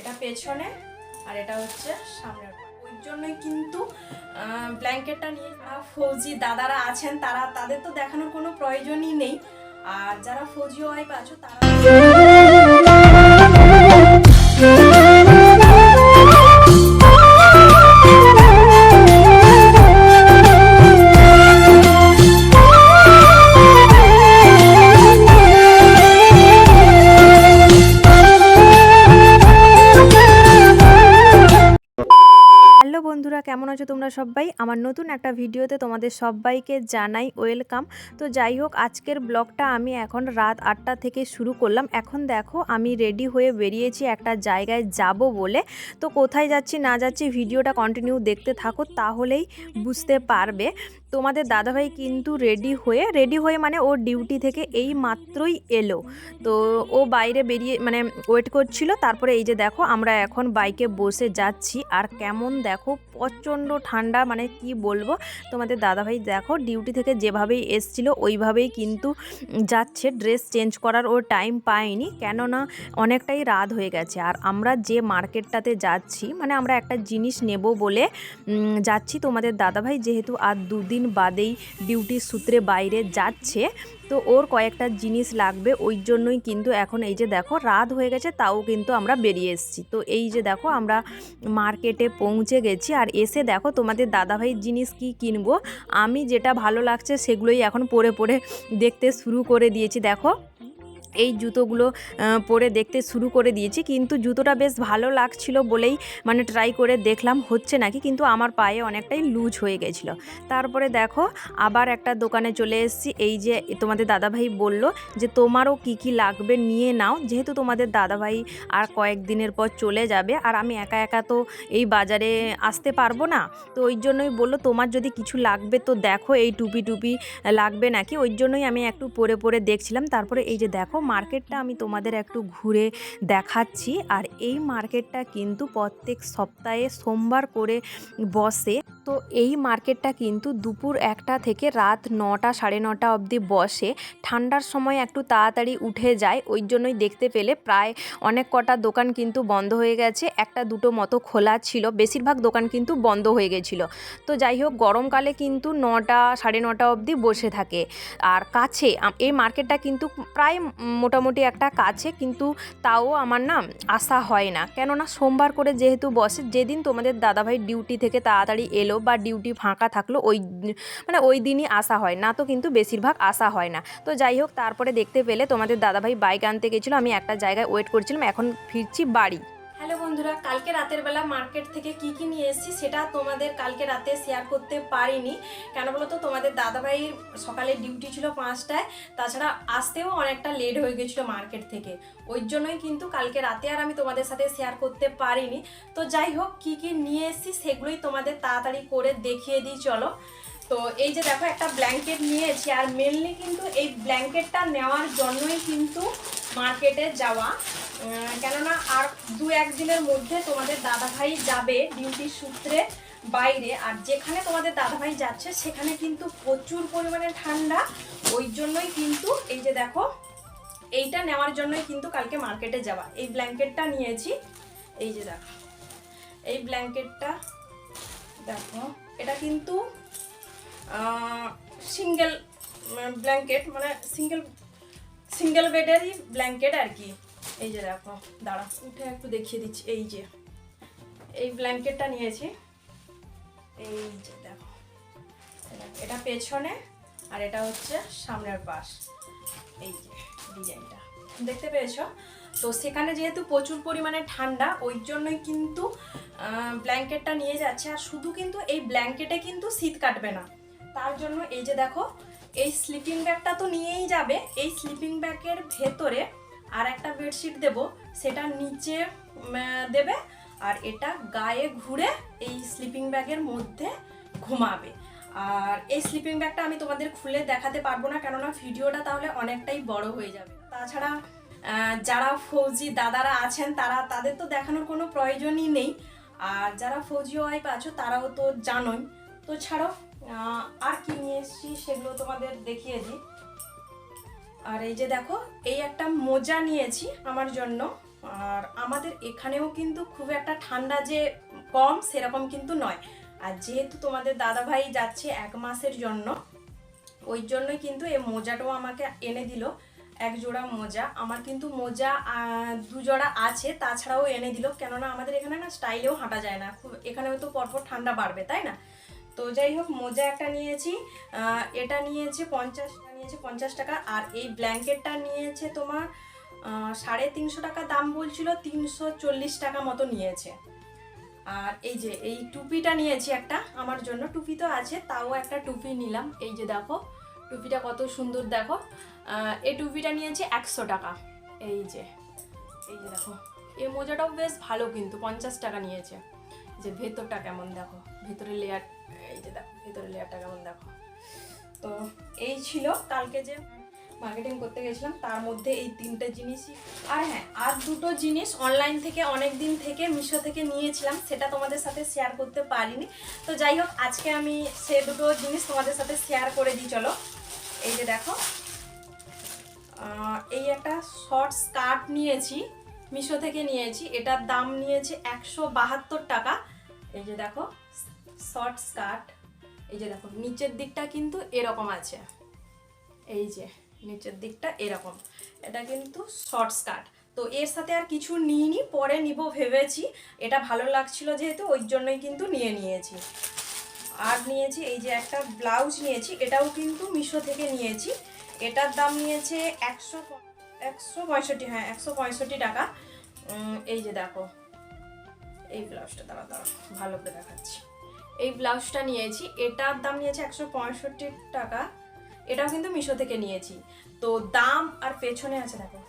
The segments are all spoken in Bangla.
এটা পেছনে আর এটা হচ্ছে সামনে ওই জন্যই কিন্তু ব্ল্যাঙ্কেটটা নিয়ে ফৌজি দাদারা আছেন, তারা, তাদের তো দেখানোর কোনো প্রয়োজনই নেই। আর যারা ফৌজি ওয়াইফ আছো, তারা আছো তোমরা সবাই আমার নতুন একটা ভিডিওতে তোমাদের সবাইকে জানাই ওয়েলকাম। তো যাই হোক, আজকের ব্লগটা আমি এখন রাত আটটা থেকে শুরু করলাম। এখন দেখো, আমি রেডি হয়ে বেরিয়েছি একটা জায়গায় যাব বলে। তো কোথায় যাচ্ছি না যাচ্ছি ভিডিওটা কন্টিনিউ দেখতে থাকো, তাহলেই বুঝতে পারবে। তোমাদের দাদাভাই কিন্তু রেডি হয়ে রেডি হয়ে মানে ওর ডিউটি থেকে এই মাত্রই এলো। তো ও বাইরে বেরিয়ে মানে ওয়েট করছিল, তারপরে এই যে দেখো আমরা এখন বাইকে বসে যাচ্ছি। আর কেমন দেখো, প্রচণ্ড ঠান্ডা মানে কি বলব? তোমাদের দাদাভাই দেখো ডিউটি থেকে যেভাবেই এসছিল, ওইভাবেই কিন্তু যাচ্ছে। ড্রেস চেঞ্জ করার ও টাইম পায়নি, কেননা অনেকটাই রাত হয়ে গেছে। আর আমরা যে মার্কেটটাতে যাচ্ছি মানে আমরা একটা জিনিস নেব বলে যাচ্ছি তোমাদের দাদাভাই। যেহেতু আর দুদিন বাদেই ডিউটির সূত্রে বাইরে যাচ্ছে। তো ওর কয়েকটা জিনিস লাগবে, ওই জন্যই কিন্তু এখন এই যে দেখো রাত হয়ে গেছে, তাও কিন্তু আমরা বেরিয়ে এসেছি। তো এই যে দেখো আমরা মার্কেটে পৌঁছে গেছি, আর এসে দেখো তোমাদের দাদাভাইয়ের জিনিস কি কিনবো। আমি যেটা ভালো লাগছে সেগুলোই এখন পরে পরে দেখতে শুরু করে দিয়েছি, দেখো। এই জুতোগুলো পরে দেখতে শুরু করে দিয়েছি। কিন্তু জুতোটা বেশ ভালো লাগছিল বলেই মানে ট্রাই করে দেখলাম, হচ্ছে নাকি? কিন্তু আমার পায়ে অনেকটাই লুজ হয়ে গেছিল। তারপরে দেখো, আবার একটা দোকানে চলে এসেছি। এই যে তোমাদের দাদাভাই বলল যে, তোমারও কি কি লাগবে নিয়ে নাও। যেহেতু তোমাদের দাদাভাই আর কয়েকদিনের পর চলে যাবে আর আমি একা একা তো এই বাজারে আসতে পারব না। তো ওই জন্যই বলল, তোমার যদি কিছু লাগবে তো দেখো, এই টুপি টুপি লাগবে নাকি? ওই জন্যই আমি একটু পরে পরে দেখছিলাম। তারপরে এই যে দেখো মার্কেটটা আমি তোমাদের একটু ঘুরে দেখাচ্ছি। আর এই মার্কেটটা কিন্তু প্রত্যেক সপ্তাহে সোমবার করে বসে। তো এই মার্কেটটা কিন্তু দুপুর একটা থেকে রাত নটা, সাড়ে নটা অবধি বসে। ঠান্ডার সময় একটু তাড়াতাড়ি উঠে যায়, ওই জন্যই দেখতে পেলে প্রায় অনেক কটা দোকান কিন্তু বন্ধ হয়ে গেছে। একটা দুটো মতো খোলা ছিল, বেশিরভাগ দোকান কিন্তু বন্ধ হয়ে গেছিল। তো যাই হোক, গরমকালে কিন্তু নটা, সাড়ে নটা অবধি বসে থাকে। আর কাছে এই মার্কেটটা কিন্তু প্রায় মোটামুটি একটা কাছে, কিন্তু তাও আমার না আসা হয় না। কেননা সোমবার করে যেহেতু বসে, যেদিন তোমাদের দাদাভাই ডিউটি থেকে তাড়াতাড়ি এলো বা ডিউটি ফাঁকা থাকল, ওই মানে ওই দিনই আসা হয়। না তো কিন্তু বেশিরভাগ আসা হয় না। তো যাই হোক, তারপরে দেখতে পেলে তোমাদের দাদাভাই বাইক আনতে গেছিল, আমি একটা জায়গায় ওয়েট করছিলাম, এখন ফিরছি বাড়ি। হ্যালো বন্ধুরা, কালকে রাতের বেলা মার্কেট থেকে কি কি নিয়ে এসেছি সেটা তোমাদের কালকে রাতে শেয়ার করতে পারিনি। কেন বলো তো তোমাদের দাদাভাইয়ের সকালে ডিউটি ছিল পাঁচটায়, তাছাড়া আসতেও অনেকটা লেট হয়ে গেছিল মার্কেট থেকে। ওই জন্যই কিন্তু কালকে রাতে আর আমি তোমাদের সাথে শেয়ার করতে পারিনি। তো যাই হোক, কি কি নিয়ে এসেছি সেগুলোই তোমাদের তাড়াতাড়ি করে দেখিয়ে দিই, চলো। তো এই যে দেখো, একটা ব্ল্যাঙ্কেট নিয়েছি, আর মেনলি কিন্তু এই ব্ল্যাঙ্কেটটা নেওয়ার জন্যই কিন্তু মার্কেটে যাওয়া। কেননা আর দু একদিনের মধ্যে তোমাদের দাদাভাই যাবে ডিউটির সূত্রে বাইরে। আর যেখানে তোমাদের দাদাভাই যাচ্ছে, সেখানে কিন্তু প্রচুর পরিমাণে ঠান্ডা। ওই জন্যই কিন্তু এই যে দেখো, এইটা নেওয়ার জন্যই কিন্তু কালকে মার্কেটে যাওয়া। এই ব্ল্যাঙ্কেটটা নিয়েছি। এই যে দেখো, এই ব্ল্যাঙ্কেটটা দেখো, এটা কিন্তু সিঙ্গেল ব্ল্যাঙ্কেট মানে সিঙ্গেল সিঙ্গেল বেডেরই ব্ল্যাঙ্কেট আর কি। এই যে দেখো, দাঁড়া, উঠে একটু দেখিয়ে দিচ্ছি। এই যে, এই ব্ল্যাঙ্কেটটা নিয়েছি। এই যে দেখো, এটা- পেছনে আর এটা হচ্ছে সামনের পাশ। এই যে ডিজাইনটা। দেখতে পেয়েছ? তো সেখানে যেহেতু প্রচুর পরিমাণে ঠান্ডা, ওই জন্যই কিন্তু ব্ল্যাঙ্কেটটা নিয়ে যাচ্ছে। আর শুধু কিন্তু এই ব্ল্যাঙ্কেটে কিন্তু শীত কাটবে না। তার জন্য এই যে দেখো এই স্লিপিং ব্যাগটা তো নিয়েই যাবে। এই স্লিপিং ব্যাগের ভেতরে আর একটা বেডশিট দেব। সেটা নিচে দেবে আর এটা গায়ে ঘুরে এই স্লিপিং ব্যাগের মধ্যে ঘুমাবে। আর এই স্লিপিং ব্যাগটা আমি তোমাদের খুলে দেখাতে পারব না, কেননা ভিডিওটা তাহলে অনেকটাই বড় হয়ে যাবে। তাছাড়া যারা ফৌজি দাদারা আছেন, তারা, তাদের তো দেখানোর কোনো প্রয়োজনই নেই। আর যারা ফৌজি ওয়াইফ আছো, তারাও তো জানোই। তো ছাড়ো আর কি নিয়ে এসেছি সেগুলো তোমাদের দেখিয়ে দিই। আর এই যে দেখো, এই একটা মোজা নিয়েছি আমার জন্য। আর আমাদের এখানেও কিন্তু খুব একটা ঠান্ডা যে কম, সেরকম কিন্তু নয়। আর যেহেতু তোমাদের দাদা ভাই যাচ্ছে এক মাসের জন্য, ওই জন্যই কিন্তু এই মোজাটাও আমাকে এনে দিল, এক জোড়া মোজা। আমার কিন্তু মোজা দু জোড়া আছে, তাছাড়াও এনে দিল। কেননা আমাদের এখানে না স্টাইলেও হাঁটা যায় না। খুব, এখানেও তো পরপর ঠান্ডা বাড়বে, তাই না? তো যাই হোক মোজা একটা নিয়েছি এটা নিয়েছে পঞ্চাশ নিয়েছে পঞ্চাশ টাকা, আর এই ব্ল্যাঙ্কেটটা নিয়েছে তোমার সাড়ে তিনশো টাকা দাম বলছিল, তিনশো চল্লিশ টাকা মতো নিয়েছে। আর এই যে, এই টুপিটা নিয়েছি একটা, আমার জন্য টুপি তো আছে, তাও একটা টুপি নিলাম। এই যে দেখো, টুপিটা কত সুন্দর দেখো। এই টুপিটা নিয়েছি একশো টাকা। এই যে এই যে দেখো, এই মোজাটাও বেশ ভালো কিন্তু, পঞ্চাশ টাকা নিয়েছে। যে ভেতরটা কেমন দেখো ভেতরে লেয়ার এই যে দেখো, ভেতরে লেয়ারটা কেমন দেখো। তো এই ছিল কালকে যে মার্কেটিং করতে গেছিলাম, তার মধ্যে এই তিনটে জিনিসই। আর হ্যাঁ আর দুটো জিনিস অনলাইন থেকে অনেক দিন থেকে মিশো থেকে নিয়েছিলাম, সেটা তোমাদের সাথে শেয়ার করতে পারিনি। তো যাই হোক, আজকে আমি সে দুটো জিনিস তোমাদের সাথে শেয়ার করে দিই, চলো। এই যে দেখো এই একটা শর্ট স্কার্ট নিয়েছি, মিশো থেকে নিয়েছি, এটার দাম নিয়েছে একশো বাহাত্তর টাকা। এই যে দেখো শর্ট স্কার্ট, এই যে দেখো নিচের দিকটা কিন্তু এরকম আছে। এই যে, নিচের দিকটা এরকম। এটা কিন্তু শর্ট স্কার্ট। তো এর সাথে আর কিছু নিইনি, পরে নিব ভেবেছি। এটা ভালো লাগছিল যেহেতু, ওই জন্যই কিন্তু নিয়ে নিয়েছি। আর নিয়েছি, এই যে একটা ব্লাউজ নিয়েছি, এটাও কিন্তু মিশো থেকে নিয়েছি। এটার দাম নিয়েছে একশো একশো পঁয়ষট্টি হ্যাঁ একশো পঁয়ষট্টি টাকা। এই যে দেখো, এই ব্লাউজটা দাঁড়া দাঁড়া ভালো করে দেখাচ্ছি। এই ব্লাউজটা নিয়েছি। এটার দাম নিয়েছে একশো পঁয়ষট্টি টাকা। এটাও কিন্তু মিশো থেকে নিয়েছি। তো দাম আর পেছনে আছে দেখো।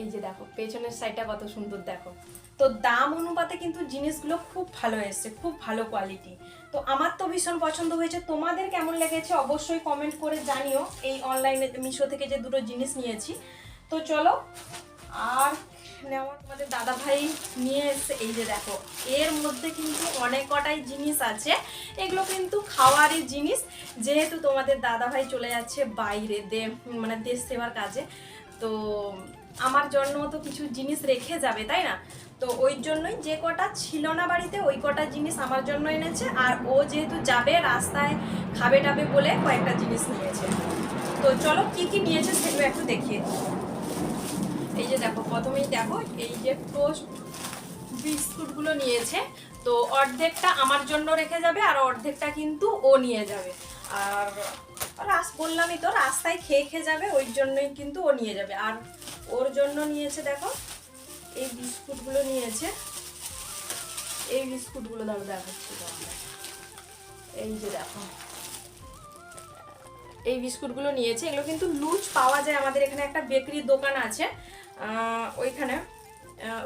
এই যে দেখো, পেছনের সাইডটা কত সুন্দর দেখো। তো দাম অনুপাতে কিন্তু জিনিসগুলো খুব ভালো এসছে, খুব ভালো কোয়ালিটি তো আমার তো ভীষণ পছন্দ হয়েছে। তোমাদের কেমন লেগেছে অবশ্যই কমেন্ট করে জানিও। এই অনলাইনে মিশো থেকে যে দুটো জিনিস নিয়েছি। তো চলো, আর নেওয়া তোমাদের দাদা ভাই নিয়ে এসছে। এই যে দেখো, এর মধ্যে কিন্তু অনেক কটাই জিনিস আছে। এগুলো কিন্তু খাওয়ারই জিনিস। যেহেতু তোমাদের দাদা ভাই চলে যাচ্ছে বাইরে দে মানে দেশ সেবার কাজে, তো আমার জন্য তো কিছু জিনিস রেখে যাবে, তাই না? তো ওই জন্যই যে কটা ছিল না বাড়িতে, ওই কটা জিনিস আমার জন্য এনেছে। আর ও যেহেতু যাবে, রাস্তায় খাবে টাবে বলে কয়েকটা জিনিস নিয়েছে। তো চলো কি কি নিয়েছে সেগুলো একটু দেখিয়ে দিই। যে দেখো, প্রথমেই দেখো এই যে টোস্ট বিস্কুটগুলো নিয়েছে, তো অর্ধেকটা আমার জন্য রেখে যাবে আর অর্ধেকটা কিন্তু ও নিয়ে যাবে। আর রাস, বললামই তো, রাস্তায় খেয়ে খেয়ে যাবে, ওই জন্যই কিন্তু ও নিয়ে যাবে। আর ওর জন্য নিয়েছে দেখো, এই বিস্কুটগুলো নিয়েছে। এই বিস্কুটগুলো দাঁড়ো দেখাচ্ছি এই যে দেখো, এই বিস্কুটগুলো নিয়েছে। এগুলো কিন্তু লুজ পাওয়া যায়। আমাদের এখানে একটা বেকারির দোকান আছে। ওইখানে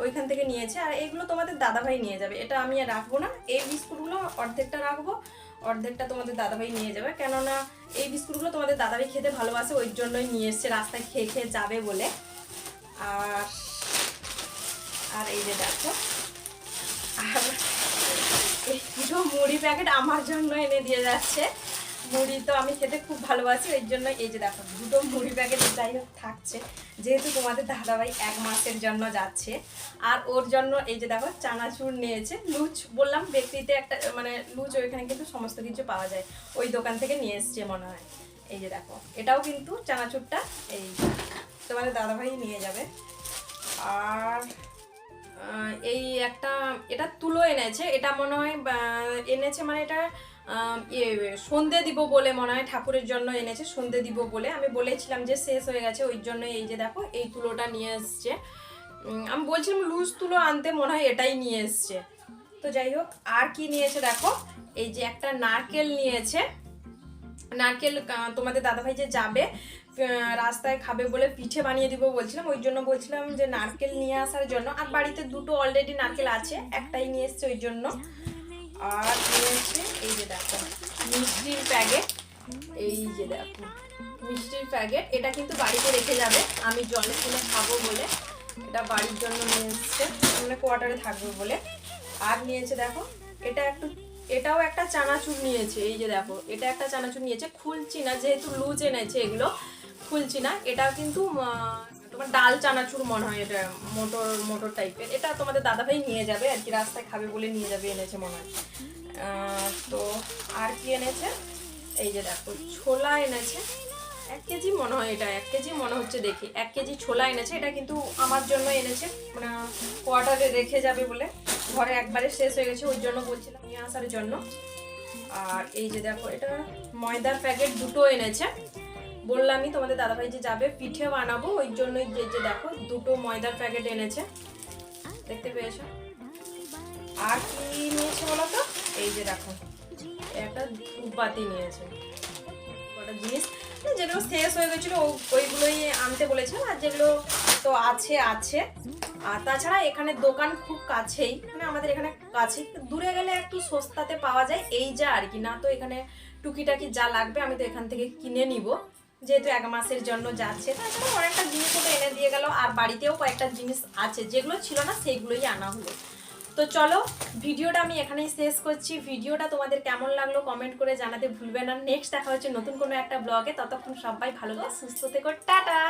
ওইখান থেকে নিয়েছে। আর এগুলো তোমাদের দাদাভাই নিয়ে যাবে। এটা আমি আর রাখব না। এই বিস্কুটগুলো অর্ধেকটা রাখব। অর্ধেকটা তোমাদের দাদাভাই নিয়ে যাবে। কেননা এই বিস্কুটগুলো তোমাদের দাদাভাই খেতে ভালোবাসে, ওই জন্যই নিয়ে এসছে। রাস্তায় খেয়ে খেয়ে যাবে বলে। আর আর এই যে দেখো। আর এই দুটো মুড়ি প্যাকেট আমার জন্য এনে দিয়ে যাচ্ছে। মুড়ি তো আমি খেতে খুব ভালোবাসি ওই জন্য এই যে দেখো, দুটো মুড়ি প্যাকেট যাই হোক থাকছে। যেহেতু তোমাদের দাদাভাই এক মাসের জন্য যাচ্ছে, আর ওর জন্য এই যে দেখো, চানাচুর নিয়েছে, লুচ বললাম ব্যক্তিতে একটা মানে লুচ ওইখানে কিন্তু সমস্ত কিছু পাওয়া যায়। ওই দোকান থেকে নিয়ে এসছে মনে হয়। এই যে দেখো, এটাও কিন্তু চানাচুরটা, এই তোমাদের দাদাভাই নিয়ে যাবে। আর এই একটা, এটা তুলো এনেছে, এটা মনে হয় এনেছে মানে এটা ইয়ে সন্ধে দিব বলে মনে হয় ঠাকুরের জন্য এনেছে, সন্ধে দিব বলে। আমি বলেছিলাম যে শেষ হয়ে গেছে, ওই জন্য এই যে দেখো, এই তুলোটা নিয়ে এসছে। আমি বলছিলাম লুজ তুলো আনতে মনে হয় এটাই নিয়ে এসছে। তো যাই হোক, আর কি নিয়েছে দেখো? এই যে একটা নারকেল নিয়েছে। নারকেল তোমাদের দাদাভাই যে যাবে রাস্তায় খাবে বলে পিঠে বানিয়ে দিব বলছিলাম, ওই জন্য বলছিলাম যে নারকেল নিয়ে আসার জন্য। আর বাড়িতে দুটো অলরেডি নারকেল আছে, একটাই নিয়ে এসছে ওই জন্য। আর নিয়েছে এই যে দেখো, মিষ্টির প্যাকেট। এই যে দেখো, মিষ্টির প্যাকেট। এটা কিন্তু বাড়িতে রেখে যাবে। আমি জলে তুলে খাব বলে এটা বাড়ির জন্য নিয়ে এসছে। মানে কোয়ার্টারে থাকবে বলে। আর নিয়েছে দেখো, এটা একটু, এটাও একটা চানাচুর নিয়েছে। এই যে দেখো, এটা একটা চানাচুর নিয়েছে। খুলছি না, যেহেতু লুজ এনেছে এগুলো, খুলছি না। এটা কিন্তু তোমার ডাল চানাচুর মনে হয় এটা, মোটর মোটর টাইপের এটা তোমাদের দাদাভাই নিয়ে যাবে আর কি, রাস্তায় খাবে বলে নিয়ে যাবে এনেছে মনে হয়। তো আর কি এনেছে? এই যে দেখো, ছোলা এনেছে। এক কেজি মনে হয় এটা, এক কেজি মনে হচ্ছে দেখি। এক কেজি ছোলা এনেছে, এটা কিন্তু আমার জন্য এনেছে। মানে কোয়ার্টারে রেখে যাবে বলে। ঘরে একবারে শেষ হয়ে গেছে ওই জন্য বলছিলাম নিয়ে আসার জন্য। আর এই যে দেখো, এটা ময়দার প্যাকেট দুটো এনেছে। বললামই তোমাদের দাদাভাই যে যাবে, পিঠে বানাবো, ওই জন্যই যে যে দেখো দুটো ময়দার প্যাকেট এনেছে। দেখতে পেয়েছ? আর কি নিয়েছে বলো তো? এই যে দেখো, একটা ধূপবাতি নিয়েছে। কটা জিনিস? যেগুলো শেষ হয়ে গেছিল ওইগুলোই আনতে বলেছিলাম আর যেগুলো তো আছে আছে। আর তাছাড়া এখানে দোকান খুব কাছেই মানে আমাদের এখানে কাছেই। দূরে গেলে একটু সস্তাতে পাওয়া যায়, এই যা আর কি। না তো এখানে টুকিটাকি যা লাগবে, আমি তো এখান থেকে কিনে নিব। যেহেতু এক মাসের জন্য যাচ্ছে তাছাড়া অনেকটা জিনিস ওটা এনে দিয়ে গেল আর বাড়িতেও কয়েকটা জিনিস আছে যেগুলো ছিল না সেইগুলোই আনা হলো। তো চলো ভিডিওটা আমি এখানেই শেষ করছি। ভিডিওটা তোমাদের কেমন লাগল কমেন্ট করে জানাতে ভুলবে না। নেক্সট দেখা হচ্ছে নতুন কোনো একটা ব্লগে ততক্ষণ সবাই ভালো থেকো, সুস্থ থেকো। টাটা!